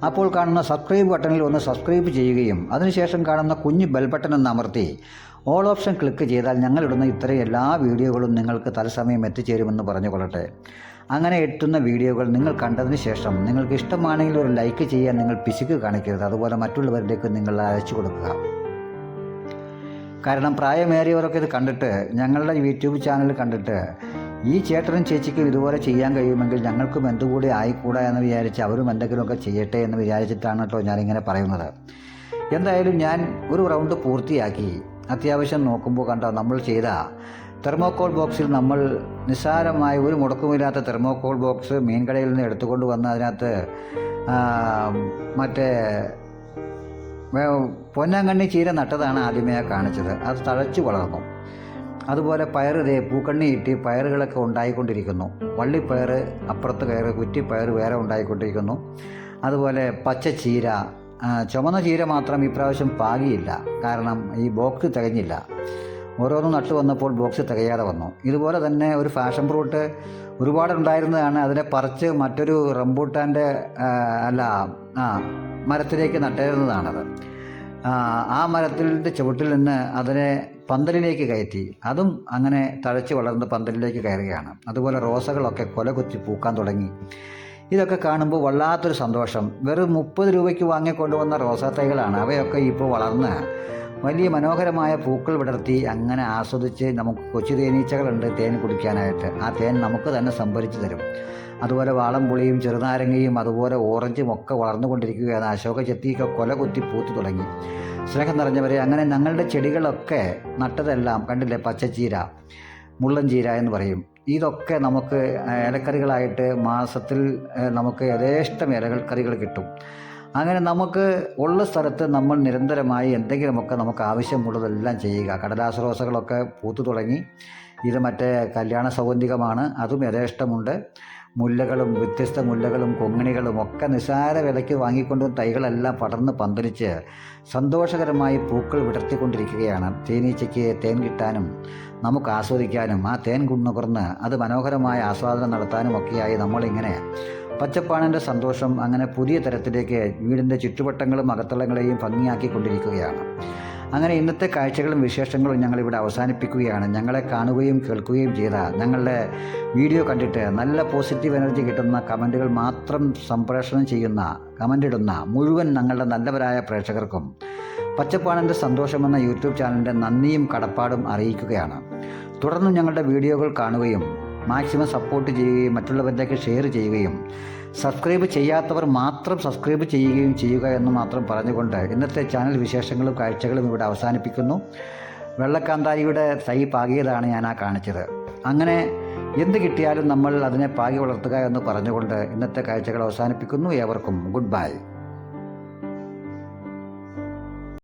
അപ്പോൾ കാണുന്ന സബ്സ്ക്രൈബ് ബട്ടണിൽ ഒന്ന് സബ്സ്ക്രൈബ് ചെയ്യുകയും അതിനുശേഷം കാണുന്ന കുഞ്ഞു ബെൽ ബട്ടൺ എന്ന് അമർത്തി ഓൾ ഓപ്ഷൻ ക്ലിക്ക് ചെയ്താൽ ഞങ്ങളിടുന്ന ഇത്തരം എല്ലാ വീഡിയോകളും നിങ്ങൾക്ക് തത്സമയം എത്തിച്ചേരുമെന്ന് പറഞ്ഞുകൊള്ളട്ടെ. അങ്ങനെ എത്തുന്ന വീഡിയോകൾ നിങ്ങൾ കണ്ടതിന് ശേഷം നിങ്ങൾക്ക് ഇഷ്ടമാണെങ്കിൽ ഒരു ലൈക്ക് ചെയ്യാൻ നിങ്ങൾ പിശുക്ക് കാണിക്കരുത്. അതുപോലെ മറ്റുള്ളവരിലേക്ക് നിങ്ങൾ അയച്ചു കൊടുക്കുക. കാരണം പ്രായമേറിയവരൊക്കെ ഇത് കണ്ടിട്ട് ഞങ്ങളുടെ യൂട്യൂബ് ചാനൽ കണ്ടിട്ട് ഈ ചേട്ടനും ചേച്ചിക്കും ഇതുപോലെ ചെയ്യാൻ കഴിയുമെങ്കിൽ ഞങ്ങൾക്കും എന്തുകൂടി ആയിക്കൂടാ എന്ന് വിചാരിച്ച് അവരും എന്തെങ്കിലുമൊക്കെ ചെയ്യട്ടെ എന്ന് വിചാരിച്ചിട്ടാണ് കേട്ടോ ഞാനിങ്ങനെ പറയുന്നത്. എന്തായാലും ഞാൻ ഒരു റൗണ്ട് പൂർത്തിയാക്കി. അത്യാവശ്യം നോക്കുമ്പോൾ കണ്ടോ നമ്മൾ ചെയ്ത തെർമോക്കോൾ ബോക്സിൽ നമ്മൾ നിസ്സാരമായ ഒരു മുടക്കമില്ലാത്ത തെർമോക്കോൾ ബോക്സ് മീൻകടയിൽ നിന്ന് എടുത്തുകൊണ്ട് വന്ന് അതിനകത്ത് മറ്റേ പൊന്നാങ്കണ്ണി ചീര നട്ടതാണ് ആദ്യമേ കാണിച്ചത്. അത് തഴച്ചു വളർന്നു. അതുപോലെ പയറ് ഇതേ പൂക്കണ്ണി ഇട്ടി പയറുകളൊക്കെ ഉണ്ടായിക്കൊണ്ടിരിക്കുന്നു. വള്ളിപ്പയർ അപ്പുറത്ത് കയറ് കുറ്റിപ്പയർ വേറെ ഉണ്ടായിക്കൊണ്ടിരിക്കുന്നു. അതുപോലെ പച്ച ചീര ആ, ചുമന്ന ചീര മാത്രം ഇപ്രാവശ്യം പാകിയില്ല. കാരണം ഈ ബോക്സ് തികഞ്ഞില്ല. ഓരോന്നും നട്ടു വന്നപ്പോൾ ബോക്സ് തികയാതെ വന്നു. ഇതുപോലെ തന്നെ ഒരു ഫാഷൻ ഫ്രൂട്ട് ഒരുപാടുണ്ടായിരുന്നതാണ്. അതിനെ പറിച്ച് മറ്റൊരു റംബൂട്ടാന്റെ അല്ല ആ മരത്തിലേക്ക് നട്ടിരുന്നതാണത്. ആ മരത്തിന്റെ ചുവട്ടിൽ നിന്ന് അതിനെ പന്തലിലേക്ക് കയറ്റി. അതും അങ്ങനെ തഴച്ച് വളർന്ന് പന്തലിലേക്ക് കയറുകയാണ്. അതുപോലെ റോസകളൊക്കെ കൊല കൊത്തി പൂക്കാൻ തുടങ്ങി. ഇതൊക്കെ കാണുമ്പോൾ വല്ലാത്തൊരു സന്തോഷം. വെറും മുപ്പത് രൂപയ്ക്ക് വാങ്ങിക്കൊണ്ടുവന്ന റോസാത്തൈകളാണ് അവയൊക്കെ ഇപ്പോൾ വളർന്ന് വലിയ മനോഹരമായ പൂക്കൾ വിടർത്തി അങ്ങനെ ആസ്വദിച്ച് നമുക്ക് കൊച്ചു തേനീച്ചകളുണ്ട് തേൻ കുടിക്കാനായിട്ട്. ആ തേൻ നമുക്ക് തന്നെ സംഭരിച്ചു തരും. അതുപോലെ വാളംപുളിയും ചെറുനാരങ്ങയും അതുപോലെ ഓറഞ്ചും ഒക്കെ വളർന്നുകൊണ്ടിരിക്കുകയാണ്. അശോക ചെത്തിയൊക്കെ കൊല കുത്തി പൂത്തു തുടങ്ങി. സ്നേഹം നിറഞ്ഞവരെ അങ്ങനെ ഞങ്ങളുടെ ചെടികളൊക്കെ നട്ടതെല്ലാം കണ്ടില്ലേ? പച്ചച്ചീര മുള്ളൻചീര എന്ന് പറയും. ഇതൊക്കെ നമുക്ക് ഇലക്കറികളായിട്ട് മാസത്തിൽ നമുക്ക് യഥേഷ്ടം ഇലകൾ കറികൾ കിട്ടും. അങ്ങനെ നമുക്ക് ഉള്ള സ്ഥലത്ത് നമ്മൾ നിരന്തരമായി എന്തെങ്കിലുമൊക്കെ നമുക്ക് ആവശ്യമുള്ളതെല്ലാം ചെയ്യുക. കടലാസ് റോസകളൊക്കെ പൂത്തു തുടങ്ങി. ഇത് മറ്റേ കല്യാണ സൗഗന്ധികമാണ് അതും യഥേഷ്ടമുണ്ട്. മുല്ലകളും വ്യത്യസ്ത മുല്ലകളും കൊങ്ങിണികളും ഒക്കെ നിസാര വിലയ്ക്ക് വാങ്ങിക്കൊണ്ട് തൈകളെല്ലാം പടർന്ന് പന്തലിച്ച് സന്തോഷകരമായി പൂക്കൾ വിടർത്തിക്കൊണ്ടിരിക്കുകയാണ്. തേനീച്ചയ്ക്ക് തേൻ കിട്ടാനും നമുക്ക് ആസ്വദിക്കാനും ആ തേൻ കുന്നുകുറന്ന് അത് മനോഹരമായ ആസ്വാദനം നടത്താനും ഒക്കെയായി നമ്മളിങ്ങനെ പച്ചപ്പാണന്റെ സന്തോഷം അങ്ങനെ പുതിയ തരത്തിലേക്ക് വീടിന്റെ ചുറ്റുവട്ടങ്ങളും അകത്തളങ്ങളെയും ഭംഗിയാക്കിക്കൊണ്ടിരിക്കുകയാണ്. അങ്ങനെ ഇന്നത്തെ കാഴ്ചകളും വിശേഷങ്ങളും ഞങ്ങളിവിടെ അവസാനിപ്പിക്കുകയാണ്. ഞങ്ങളെ കാണുകയും കേൾക്കുകയും ചെയ്ത ഞങ്ങളുടെ വീഡിയോ കണ്ടിട്ട് നല്ല പോസിറ്റീവ് എനർജി കിട്ടുന്ന കമന്റുകൾ മാത്രം സംപ്രേഷണം ചെയ്യുന്ന കമന്റ് ഇടുന്ന മുഴുവൻ ഞങ്ങളുടെ നല്ലവരായ പ്രേക്ഷകർക്കും പച്ചപ്പാണിന്റെ സന്തോഷമെന്ന യൂട്യൂബ് ചാനലിന്റെ നന്ദിയും കടപ്പാടും അറിയിക്കുകയാണ്. തുടർന്ന് ഞങ്ങളുടെ വീഡിയോകൾ കാണുകയും മാക്സിമം സപ്പോർട്ട് ചെയ്യുകയും മറ്റുള്ളവരിലേക്ക് ഷെയർ ചെയ്യുകയും സബ്സ്ക്രൈബ് ചെയ്യാത്തവർ മാത്രം സബ്സ്ക്രൈബ് ചെയ്യുകയും ചെയ്യുക എന്ന് മാത്രം പറഞ്ഞുകൊണ്ട് ഇന്നത്തെ ചാനൽ വിശേഷങ്ങളും കാഴ്ചകളും ഇവിടെ അവസാനിപ്പിക്കുന്നു. വെള്ളക്കാന്താരിയുടെ തൈ പാകിയതാണ് ഞാൻ ആ കാണിച്ചത്. അങ്ങനെ എന്ത് കിട്ടിയാലും നമ്മൾ അതിനെ പാകി വളർത്തുക എന്ന് പറഞ്ഞുകൊണ്ട് ഇന്നത്തെ കാഴ്ചകൾ അവസാനിപ്പിക്കുന്നു. ഏവർക്കും ഗുഡ് ബൈ.